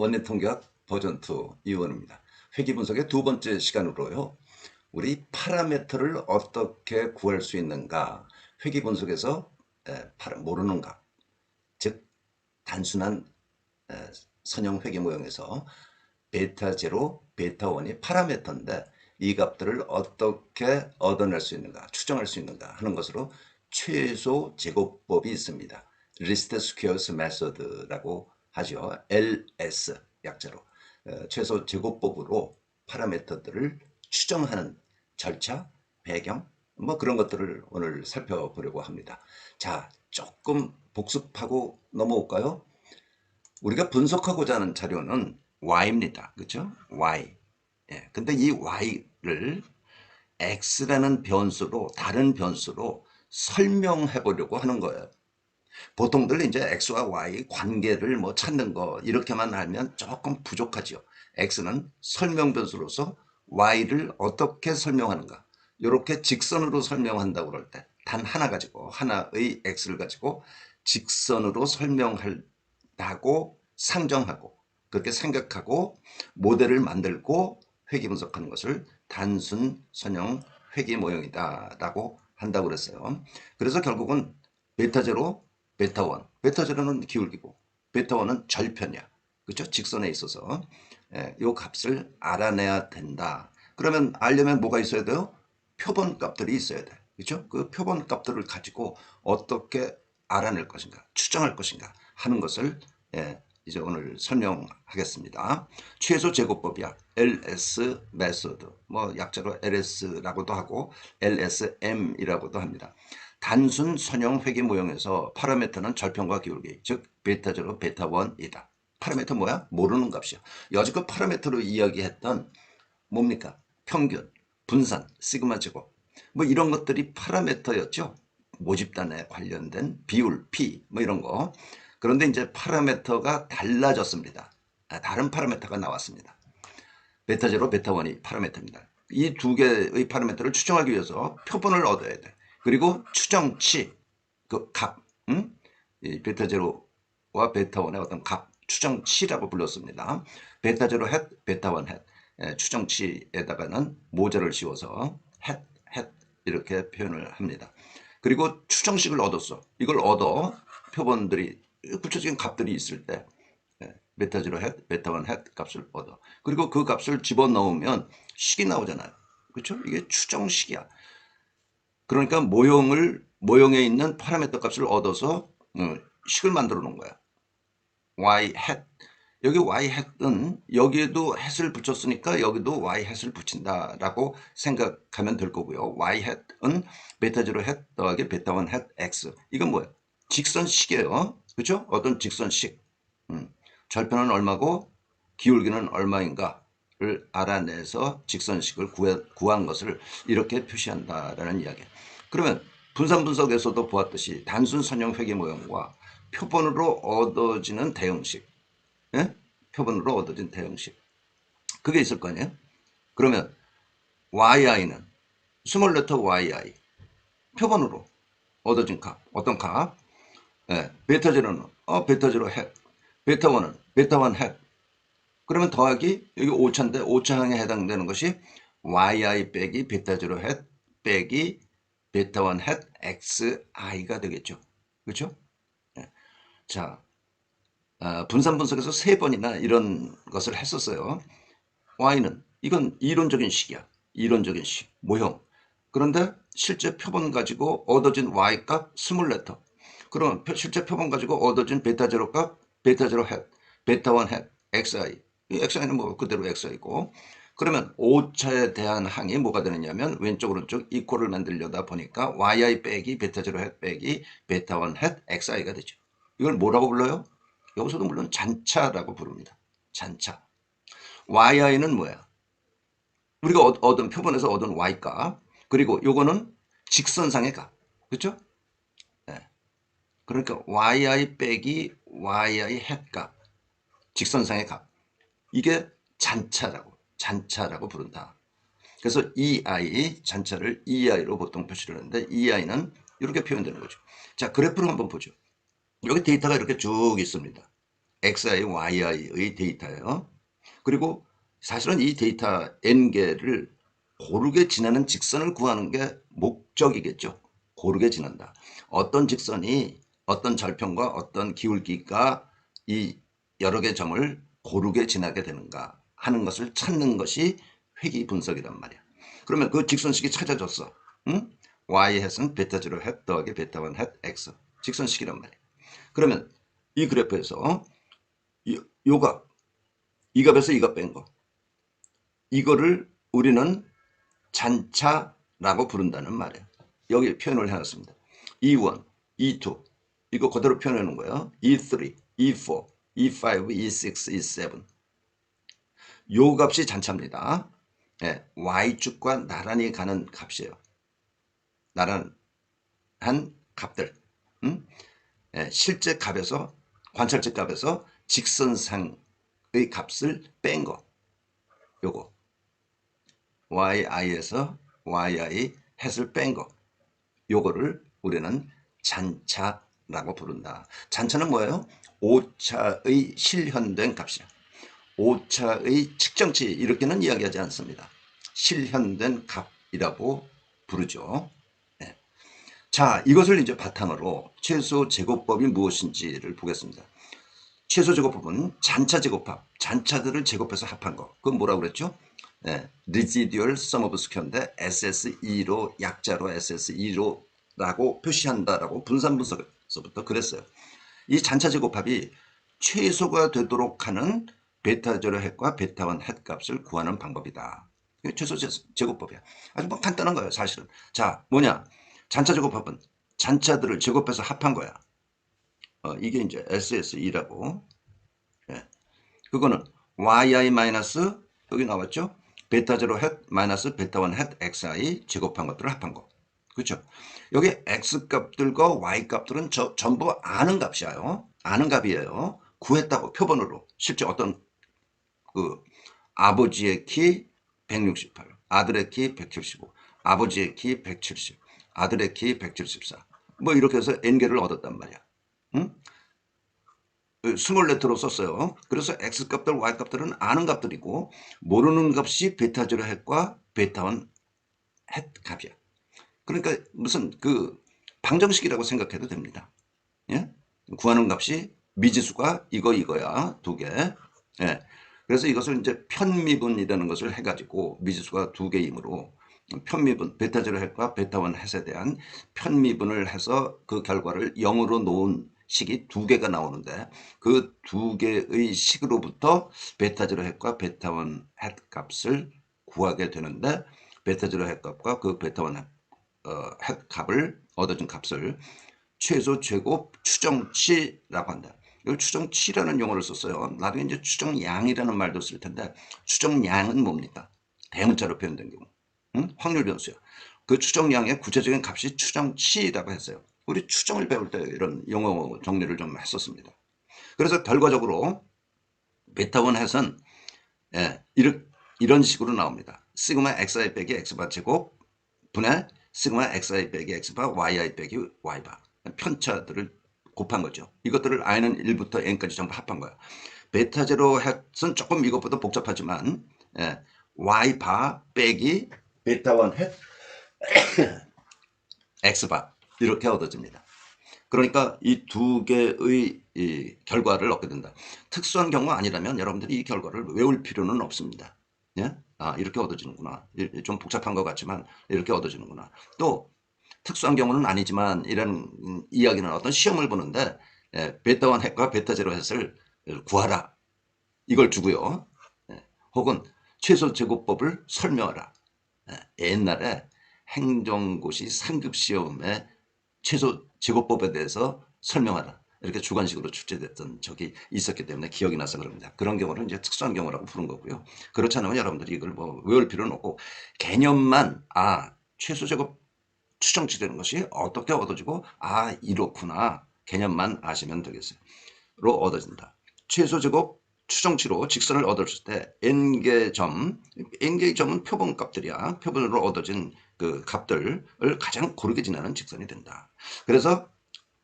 원리 통계학 버전 2 이원입니다. 회귀 분석의 두 번째 시간으로요. 우리 파라메터를 어떻게 구할 수 있는가? 회귀 분석에서 에, 파라, 모르는 값, 즉 단순한 에, 선형 회귀 모형에서 베타 제로, 베타 원이 파라메터인데 이 값들을 어떻게 얻어낼 수 있는가, 추정할 수 있는가 하는 것으로 최소 제곱법이 있습니다. 리스트 스퀘어스 메소드라고 하죠. LS 약자로 어, 최소 제곱법으로 파라미터들을 추정하는 절차, 배경 뭐 그런 것들을 오늘 살펴보려고 합니다. 자, 조금 복습하고 넘어올까요? 우리가 분석하고자 하는 자료는 y입니다. 그렇죠? y. 예. 근데 이 y를 x라는 변수로 다른 변수로 설명해 보려고 하는 거예요. 보통들 이제 x와 y 관계를 뭐 찾는 거 이렇게만 알면 조금 부족하지요. x는 설명 변수로서 y를 어떻게 설명하는가. 이렇게 직선으로 설명한다고 그럴 때 단 하나 가지고 하나의 x를 가지고 직선으로 설명한다고 상정하고 그렇게 생각하고 모델을 만들고 회귀 분석하는 것을 단순 선형 회귀 모형이다 라고 한다고 그랬어요. 그래서 결국은 베타 제로 베타 원, 베타 제로는 기울기고 베타 원은 절편이야. 그렇죠? 직선에 있어서 예, 요 값을 알아내야 된다. 그러면 알려면 뭐가 있어야 돼요? 표본 값들이 있어야 돼. 그렇죠? 그 표본 값들을 가지고 어떻게 알아낼 것인가, 추정할 것인가 하는 것을 예, 이제 오늘 설명하겠습니다. 최소 제곱법이야. LS 메소드. 뭐 약자로 LS라고도 하고 LSM이라고도 합니다. 단순 선형 회귀 모형에서 파라메터는 절편과 기울기, 즉 베타 제로 베타 원이다. 파라메터 뭐야? 모르는 값이야. 여지껏 파라메터로 이야기했던 뭡니까? 평균, 분산, 시그마 제곱. 뭐 이런 것들이 파라메터였죠. 모집단에 관련된 비율, P 뭐 이런 거. 그런데 이제 파라메터가 달라졌습니다. 아, 다른 파라메터가 나왔습니다. 베타 제로, 베타 원이 파라메터입니다. 이 두 개의 파라메터를 추정하기 위해서 표본을 얻어야 돼. 그리고 추정치, 그 값, 음? 이 베타 제로와 베타 원의 어떤 값, 추정치라고 불렀습니다. 베타 제로 헷, 베타 원 헷. 예, 추정치에다가는 모자를 씌워서 헷, 헷 이렇게 표현을 합니다. 그리고 추정식을 얻었어. 이걸 얻어 표본들이 구체적인 값들이 있을 때 예, 베타 제로 헷, 베타 원 헷 값을 얻어. 그리고 그 값을 집어 넣으면 식이 나오잖아요. 그렇죠? 이게 추정식이야. 그러니까 모형을 모형에 있는 파라미터 값을 얻어서 어, 식을 만들어 놓은 거야. y hat 여기 y hat은 여기에도 hat을 붙였으니까 여기도 y hat을 붙인다라고 생각하면 될 거고요. y hat은 베타 제로 hat 더하기 베타 원 hat x 이건 뭐야? 직선식이에요. 그렇죠? 어떤 직선식. 음, 절편은 얼마고 기울기는 얼마인가 를 알아내서 직선식을 구한 것을 이렇게 표시한다라는 이야기. 그러면 분산 분석에서도 보았듯이 단순 선형 회계 모형과 표본으로 얻어지는 대형식, 예? 표본으로 얻어진 대형식, 그게 있을 거 아니에요? 그러면 yi는 스몰 레터 yi 표본으로 얻어진 값, 어떤 값? 예, 베타 제로는 어 베타 제로 햇, 베타 원은 베타 원 햇. 그러면 더하기 여기 5차인데 5차항에 해당되는 것이 yi 빼기 베타 제로 햇 빼기 베타 원햇 xi가 되겠죠. 그렇죠? 예. 자, 아, 분산 분석에서 세 번이나 이런 것을 했었어요. y는 이건 이론적인 식이야. 이론적인 식, 모형. 그런데 실제 표본 가지고 얻어진 y 값 스몰 레터. 그럼 실제 표본 가지고 얻어진 베타 제로 값, 베타 제로 햇, 베타 원 햇, xi. 이 xi는 뭐 그대로 xi고. 그러면 5차에 대한 항이 뭐가 되느냐면 왼쪽 오른쪽 이코를 만들려다 보니까 yi 빼기 베타 제로 햇 빼기 베타 원햇 xi가 되죠. 이걸 뭐라고 불러요? 여기서도 물론 잔차라고 부릅니다. 잔차. yi는 뭐야? 우리가 얻은 표본에서 얻은 y값 그리고 요거는 직선상의 값. 그렇죠? 네. 그러니까 yi 빼기 yi 햇값 직선상의 값 이게 잔차라고 잔차라고 부른다. 그래서 ei 잔차를 ei로 보통 표시를 하는데 ei는 이렇게 표현되는 거죠. 자 그래프를 한번 보죠. 여기 데이터가 이렇게 쭉 있습니다. xi, yi의 데이터예요. 그리고 사실은 이 데이터 n개를 고르게 지나는 직선을 구하는 게 목적이겠죠. 고르게 지난다. 어떤 직선이 어떤 절편과 어떤 기울기가 이 여러 개 점을 고르게 지나게 되는가 하는 것을 찾는 것이 회귀 분석이란 말이야. 그러면 그 직선식이 찾아졌어. 응? y 햇은 베타 0햇 더하기 베타 1햇 x 직선식이란 말이야. 그러면 이 그래프에서 이, 요 값, 이 값에서 이 값 뺀 거. 이거를 우리는 잔차라고 부른다는 말이에요. 여기 표현을 해놨습니다. E1, E2 이거 그대로 놓은 거예요. E3, E4, E5, E6, E7 요 값이 잔차입니다. 네, Y축과 나란히 가는 값이에요. 나란한 값들. 음? 네, 실제 값에서 관찰적 값에서 직선상의 값을 뺀 거. 요거. yi에서 yi 햇을 뺀 거. 요거를 우리는 잔차라고 부른다. 잔차는 뭐예요? 오차의 실현된 값이야. 오차의 측정치 이렇게는 이야기하지 않습니다. 실현된 값이라고 부르죠. 네. 자, 이것을 이제 바탕으로 최소 제곱법이 무엇인지를 보겠습니다. 최소 제곱법은 잔차 제곱합, 잔차들을 제곱해서 합한 거. 그건 뭐라고 그랬죠? 네, residual sum of square인데 SSE로 약자로 SSE로 라고 표시한다라고 분산 분석에서부터 그랬어요. 이 잔차 제곱합이 최소가 되도록 하는 베타 제로 핵과 베타 원 핵 값을 구하는 방법이다. 최소 제곱법이야. 아주 뭐 간단한 거예요, 사실은. 자, 뭐냐? 잔차 제곱합은 잔차들을 제곱해서 합한 거야. 어, 이게 이제 SSE라고. 예. 그거는 yi 여기 나왔죠? 베타 제로 핵 마이너스 베타 원 핵 xi 제곱한 것들을 합한 거. 그렇죠? 여기 x 값들과 y 값들은 저, 전부 아는 값이에요. 아는 값이에요. 구했다고 표본으로 실제 어떤 그 아버지의 키 168, 아들의 키 175, 아버지의 키 170, 아들의 키 174. 뭐 이렇게 해서 n개를 얻었단 말이야. 응? 스몰 레터로 썼어요. 그래서 x값들, y값들은 아는 값들이고 모르는 값이 베타 제로 핵과 베타 원 핵 값이야. 그러니까 무슨 그 방정식이라고 생각해도 됩니다. 예? 구하는 값이 미지수가 이거 이거야 두 개. 예. 그래서 이것을 이제 편미분이라는 것을 해가지고 미지수가 두 개이므로 편미분 베타 제로 핵과 베타 원 핵에 대한 편미분을 해서 그 결과를 0으로 놓은 식이 두 개가 나오는데 그 두 개의 식으로부터 베타 제로 핵과 베타 원 핵 값을 구하게 되는데 베타 제로 핵 값과 그 베타 원 핵, 어, 핵 값을 얻어진 값을 최소 제곱 추정치라고 한다. 이걸 추정치라는 용어를 썼어요. 나중에 이제 추정량이라는 말도 쓸 텐데 추정량은 뭡니까? 대문자로 표현된 경우. 응? 확률 변수야. 그 추정량의 구체적인 값이 추정치라고 했어요. 우리 추정을 배울 때 이런 용어 정리를 좀 했었습니다. 그래서 결과적으로 베타원 해선 예, 이런 식으로 나옵니다. 시그마 xi 빼기 x바 제곱 분의 시그마 xi 빼기 x바 yi 빼기 y바 편차들을 곱한 거죠. 이것들을 i는 1부터 n까지 전부 합한 거예요. 베타 제로 햇은 조금 이것보다 복잡하지만 예, y바 빼기 베타 원햇 x바 이렇게 얻어집니다. 그러니까 이 두 개의 이 결과를 얻게 된다. 특수한 경우 아니라면 여러분들이 이 결과를 외울 필요는 없습니다. 예? 아, 이렇게 얻어지는구나. 좀 복잡한 것 같지만 이렇게 얻어지는구나. 또 특수한 경우는 아니지만 이런 이야기는 어떤 시험을 보는데 예, 베타1 핵과 베타0 핵을 구하라. 이걸 주고요. 예, 혹은 최소 제곱법을 설명하라. 예, 옛날에 행정고시 상급 시험에 최소 제곱법에 대해서 설명하라. 이렇게 주관식으로 출제됐던 적이 있었기 때문에 기억이 나서 그럽니다. 그런 경우는 이제 특수한 경우라고 부른 거고요. 그렇지 않으면 여러분들이 이걸 뭐 외울 필요는 없고 개념만 아 최소 제곱 추정치되는 것이 어떻게 얻어지고 아 이렇구나 개념만 아시면 되겠어요. 로 얻어진다. 최소 제곱 추정치로 직선을 얻었을 때 n개 점, n개의 점은 표본 값들이야. 표본으로 얻어진 그 값들을 가장 고르게 지나는 직선이 된다. 그래서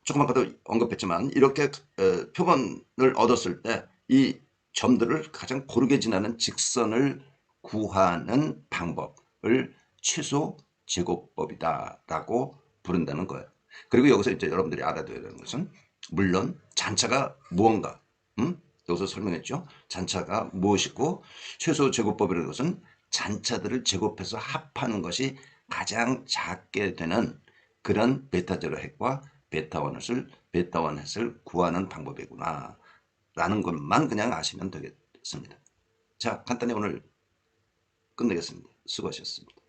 조금 아까도 언급했지만 이렇게 어, 표본을 얻었을 때 이 점들을 가장 고르게 지나는 직선을 구하는 방법을 최소 제곱법이다 라고 부른다는 거예요. 그리고 여기서 이제 여러분들이 알아둬야 되는 것은 물론 잔차가 무언가 음? 여기서 설명했죠. 잔차가 무엇이고 최소 제곱법이라는 것은 잔차들을 제곱해서 합하는 것이 가장 작게 되는 그런 베타 제로 핵과 베타 원을 베타 원 햇을 구하는 방법이구나 라는 것만 그냥 아시면 되겠습니다. 자 간단히 오늘 끝내겠습니다. 수고하셨습니다.